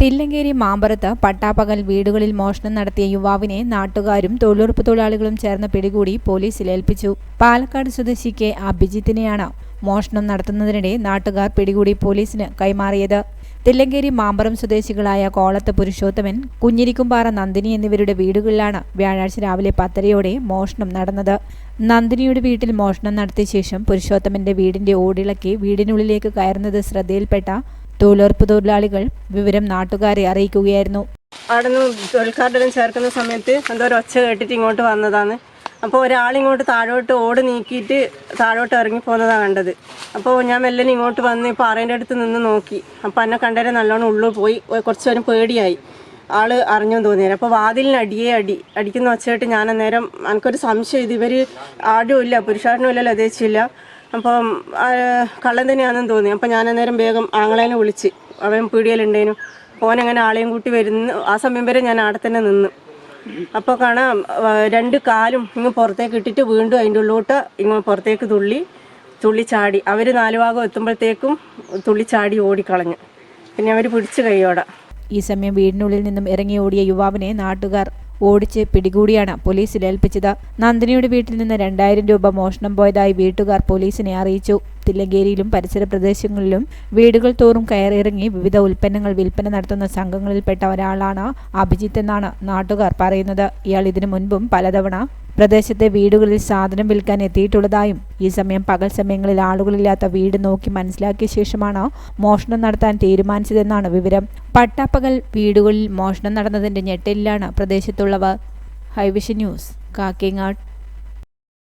തില്ലങ്കേരി മാമ്പറത്ത് പട്ടാപ്പകൽ വീടുകളിൽ മോഷണം നടത്തിയ യുവാവിനെ നാട്ടുകാരും തൊഴിലുറപ്പ് തൊഴിലാളികളും ചേർന്ന് പിടികൂടി പോലീസിൽ ഏൽപ്പിച്ചു. പാലക്കാട് സ്വദേശി കെ അഭിജിത്തിനെയാണ് മോഷണം നടത്തുന്നതിനിടെ നാട്ടുകാർ പിടികൂടി പോലീസിന് കൈമാറിയത്. തില്ലങ്കേരി മാമ്പറം സ്വദേശികളായ കോളത്ത് പുരുഷോത്തമൻ കുഞ്ഞിരിക്കുംപാറ നന്ദിനി എന്നിവരുടെ വീടുകളിലാണ് വ്യാഴാഴ്ച രാവിലെ പത്തരയോടെ മോഷണം നടന്നത്. നന്ദിനിയുടെ വീട്ടിൽ മോഷണം നടത്തിയ ശേഷം പുരുഷോത്തമന്റെ വീടിന്റെ ഓടിളക്കി വീടിനുള്ളിലേക്ക് കയറുന്നത് ശ്രദ്ധയിൽപ്പെട്ട തൊഴിലുറപ്പ് തൊഴിലാളികൾ വിവരം നാട്ടുകാരെ അറിയിക്കുകയായിരുന്നു. അവിടെ നിന്ന് തൊഴിൽക്കാരുടെ ചേർക്കുന്ന സമയത്ത് എന്തോ ഒരു ഒച്ച കേട്ടിട്ട് ഇങ്ങോട്ട് വന്നതാണ്. അപ്പോൾ ഒരാളിങ്ങോട്ട് താഴോട്ട് ഓട് നീക്കിയിട്ട് താഴോട്ട് ഇറങ്ങി പോകുന്നതാണ് കണ്ടത്. അപ്പോൾ ഞാൻ മെല്ലെ ഇങ്ങോട്ട് വന്ന് പാറേന്റെ അടുത്ത് നിന്ന് നോക്കി. അപ്പോൾ എന്നെ കണ്ടേരെ നല്ലോണം ഉള്ളു പോയി. കുറച്ച് നേരം പേടിയായി. ആൾ അറിഞ്ഞു തോന്നിയത് അപ്പോൾ വാതിലിന് അടിയേ അടി അടിക്കുന്ന ഒച്ചയായിട്ട് ഞാൻ അന്നേരം എനിക്കൊരു സംശയം. ഇത് ഇവർ ആരും ഇല്ല പുരുഷാരനും ഇല്ല ലതേച്ചില്ല അപ്പം കള്ളൻ തന്നെയാണെന്ന് തോന്നി. അപ്പം ഞാൻ അന്നേരം വേഗം ആങ്ങളേനെ വിളിച്ച്. അവൻ പീടിയലുണ്ടേനു ഓനങ്ങനെ ആളെയും കൂട്ടി വരുന്ന ആ സമയം വരെ ഞാൻ അവിടെ തന്നെ നിന്ന്. അപ്പോൾ കാണാം രണ്ട് കാലും ഇങ്ങ് പുറത്തേക്ക് ഇട്ടിട്ട് വീണ്ടും അതിന്റെ ഉള്ളിലോട്ട് ഇങ്ങ് പുറത്തേക്ക് തുള്ളി തുള്ളി ചാടി. അവർ നാല് ഭാഗം എത്തുമ്പോഴത്തേക്കും തുള്ളി ചാടി ഓടിക്കളഞ്ഞു. പിന്നെ അവർ പിടിച്ച് കൈയോടെ ഈ സമയം വീടിനുള്ളിൽ നിന്നും ഇറങ്ങി ഓടിയ യുവാവിനെ നാട്ടുകാർ ഓടിച്ച് പിടികൂടിയാണ് പോലീസിൽ ഏൽപ്പിച്ചത്. നന്ദിനിയുടെ വീട്ടിൽ നിന്ന് രണ്ടായിരം രൂപ മോഷണം പോയതായി വീട്ടുകാർ പോലീസിനെ അറിയിച്ചു. തില്ലങ്കേരിയിലും പരിസര പ്രദേശങ്ങളിലും വീടുകൾ തോറും കയറിയിറങ്ങി വിവിധ ഉൽപ്പന്നങ്ങൾ വിൽപ്പന നടത്തുന്ന സംഘങ്ങളിൽപ്പെട്ട ഒരാളാണ് അഭിജിത്ത് എന്നാണ് നാട്ടുകാർ പറയുന്നത്. ഇയാൾ ഇതിനു മുൻപും പലതവണ പ്രദേശത്തെ വീടുകളിൽ സാധനം വിൽക്കാൻ എത്തിയിട്ടുള്ളതായും ഈ സമയം പകൽ സമയങ്ങളിൽ ആളുകളില്ലാത്ത വീട് നോക്കി മനസ്സിലാക്കിയ ശേഷമാണ് മോഷണം നടത്താൻ തീരുമാനിച്ചതെന്നാണ് വിവരം. പട്ടാപ്പകൽ വീടുകളിൽ മോഷണം നടന്നതിന്റെ ഞെട്ടലിലാണ് പ്രദേശത്തുള്ളവർ. ഹൈവിഷൻ ന്യൂസ് കാക്കേങ്ങാട്